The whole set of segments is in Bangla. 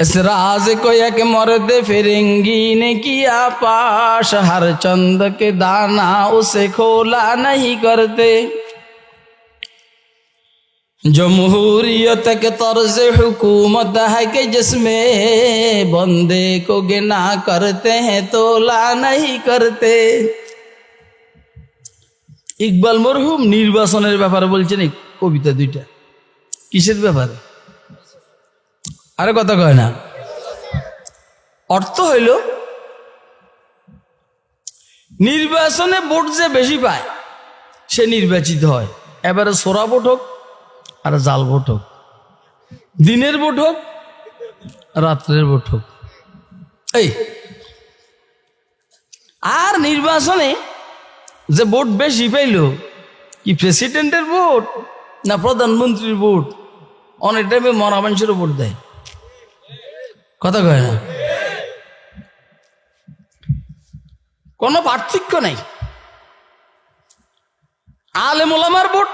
इस राज को एक मर्द फिरंगी ने किया पाश हर चंद के दाना उसे खोला नहीं करते जमहूरियत के तर्ज हुकूमत है कि जिसमें बंदे को गिना करते हैं तोला नहीं करते ইকবাল মরহুম নির্বাচনের ব্যাপারে বলছেন এই কবিতা দুইটা কিসের ব্যাপারে আরে কথা কয় না। অর্থ হইল, নির্বাচনে ভোট যে বেশি পায়, সে নির্বাচিত হয়। এবারে সোরা ভোট হোক, আর জাল ভোট হোক। দিনের ভোট হোক, রাত্রের ভোট হোক। এই, আর নির্বাচনে যে ভোট বেশি পাইল, কি প্রেসিডেন্টের ভোট না প্রধানমন্ত্রীর ভোট? অনেক টাইমে মরা মানুষেরও ভোট দেয়। কথা কয়? না কোনো পার্থক্য নেই। আলেম ওলামার ভোট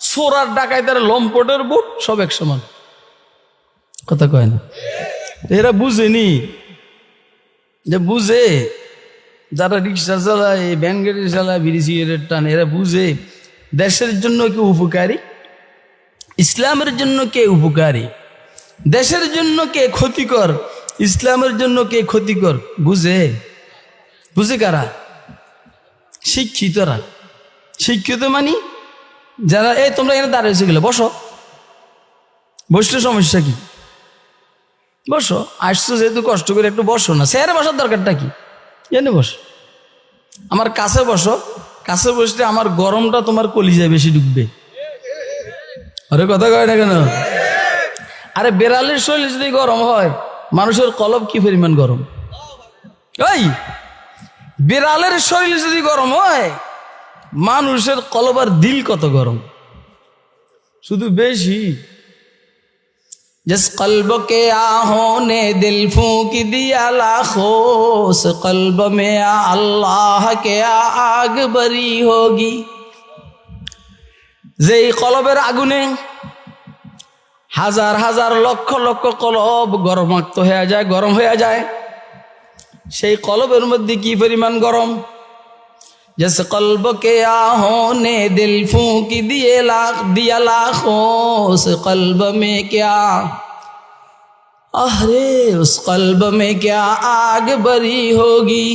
সোরার ডাকাইতার লম্পটের ভোট সব এক সমান। কথা কয় না। এরা বুঝেনি। যে বুঝে যারা রিক্সা চালায় ভ্যান গাড়ি চালায় বিড়ি সিগারেট টান এরা বুঝে দেশের জন্য কে উপকারী ইসলামের জন্য কে উপকারী। দেশের জন্য কে ক্ষতিকর? ইসলামের জন্য কে ক্ষতিকর? বুঝে? বুঝে কারা? শিক্ষিতরা। শিক্ষিত মানি? যারা এই তোমরা এখানে দাঁড়িয়েছে গেলে বসো। বসলে সমস্যা কি? বসো। আসছো যেহেতু কষ্ট করে একটু বসো না। স্যারে বসার দরকারটা কি? এনে বসো। আমার কাছে বসো। কাছে বসলে আমার গরমটা তোমার কলিজায় বেশি ঢুকবে। আরে কথা কয় না কেন? আরে বেড়ালের শরীর যদি গরম হয় মানুষের কলব কি পরিমাণ গরম ওই বিড়ালের শরীর যদি গরম হয় মানুষের কলব আর দিল কত গরম শুধু বেশি जिस कल्ब के आहों ने दिल फूक दिया लाखों उस कल्ब में आ अल्लाह के आग बरी होगी যেই কলবের আগুনে হাজার হাজার লক্ষ লক্ষ কলব গরমাক্ত হয়ে যায় গরম হয়ে যায় সেই কলবের মধ্যে কি পরিমাণ গরম जिस कल्ब के आहों ने दिल फूक दिए लाख दिया लाखों उस कल्ब में क्या अरे उस कल्ब में क्या आग बरी होगी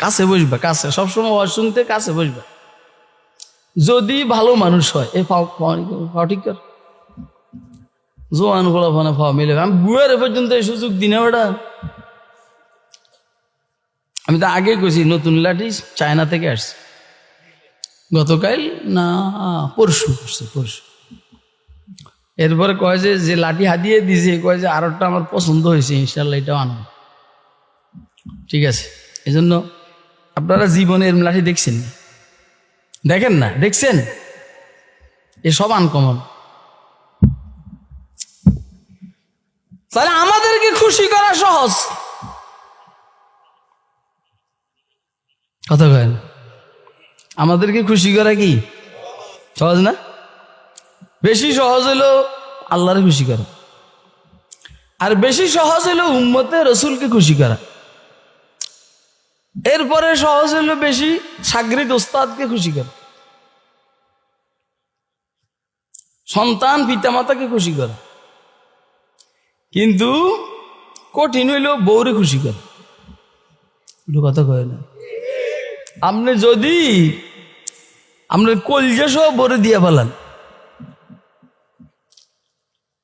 কাছে বসবা কাছে সবসময় আওয়াজ শুনতে কাছে বসবা যদি ভালো মানুষ হয় এ ফাও ফাও ঠিক কর। জোয়ান ফোলা ফানা ফাওয়া মিলে। আমি বুয়ের পর্যন্ত এই সুযোগ দিনে ওটা আমি তো আগে কইছি, নতুন লাঠি চায়না থেকে আসছে। গতকাল না, পরশু করছে পরশু। এরপরে কয় যে যে লাঠি হাতিয়ে দিয়েছে, কয় যে আরেকটা আমার পছন্দ হয়েছে ইনশাল্লাহ এটাও আনো ঠিক আছে? এই জন্য আপনারা জীবনে এরম লাঠি দেখছেন? দেখেন না, দেখছেন? এ সব আনকমন তাহলে আমাদেরকে খুশি করা সহজ। কথা কয় না আমাদেরকে খুশি করা কি? সহজ না? বেশি সহজ হলো আল্লাহরে খুশি করা। আর বেশি সহজ হলো উম্মতে রসুলকে খুশি করা। এরপরে সহজ হলো বেশি সাগরিদ ওস্তাদকে খুশি করা। সন্তান পিতামাতাকে খুশি করা। কিন্তু কঠিন হইল বউরে খুশি করা। কথা কয় না। আপনি যদি আপনার কলজা সহ ভরে দিয়ে ফেলান,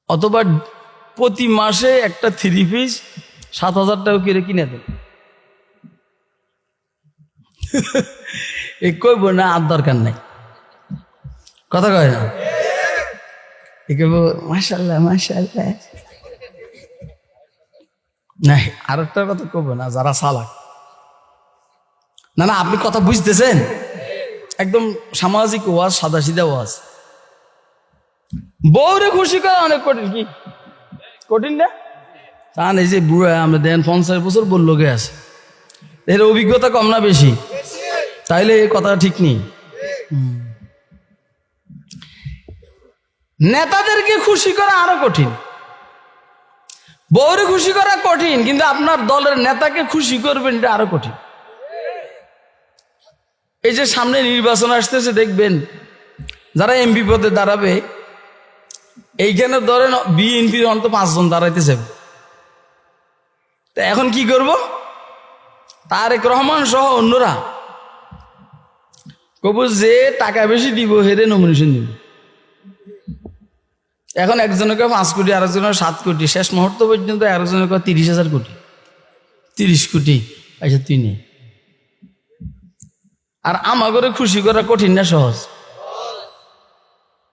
অথবা প্রতি মাসে একটা থ্রি পিস সাত হাজার টাকা কিনে দেন এ কইব না, আর দরকার নাই। কথা কয় না? এ কইব মাসাল্লাহ মাসাল্লাহ নাই, আর একটা কথা কইব না, যারা সালাক। না না, আপনি কথা বুঝতেছেন? একদম সামাজিক ওয়াজ সাদা সিধা ওয়াজ। বউরে খুশি করা অনেক কঠিন কি? কঠিন না? চান এই যে বুড়া, আমরা দেন পঞ্চাশ বছর বলল গে আছে। এর অভিজ্ঞতা কম না বেশি? তাইলে এই কথা ঠিক নেই। নেতাদেরকে খুশি করা আরও কঠিন। বউরে খুশি করা কঠিন, কিন্তু আপনার দলের নেতাকে খুশি করবেন এটা আরও কঠিন। এই যে সামনে নির্বাচন আসতেছে, দেখবেন যারা এমপি পদে দাঁড়াবে, এইখানে ধরেন বিএনপির অন্ত পাঁচজন দাঁড়াইতে যাবে তা এখন কি করব? তারেক রহমান সহ অন্যরা কব যে টাকা বেশি দিব হেরে নমিনেশন দিব। এখন একজনকে পাঁচ কোটি আরেকজনের সাত কোটি, শেষ মুহূর্ত পর্যন্ত আরেকজনকে তিরিশ হাজার কোটি। তিরিশ কোটি আচ্ছা তুই নেই আর আমাগরে খুশি করা কঠিন না সহজ।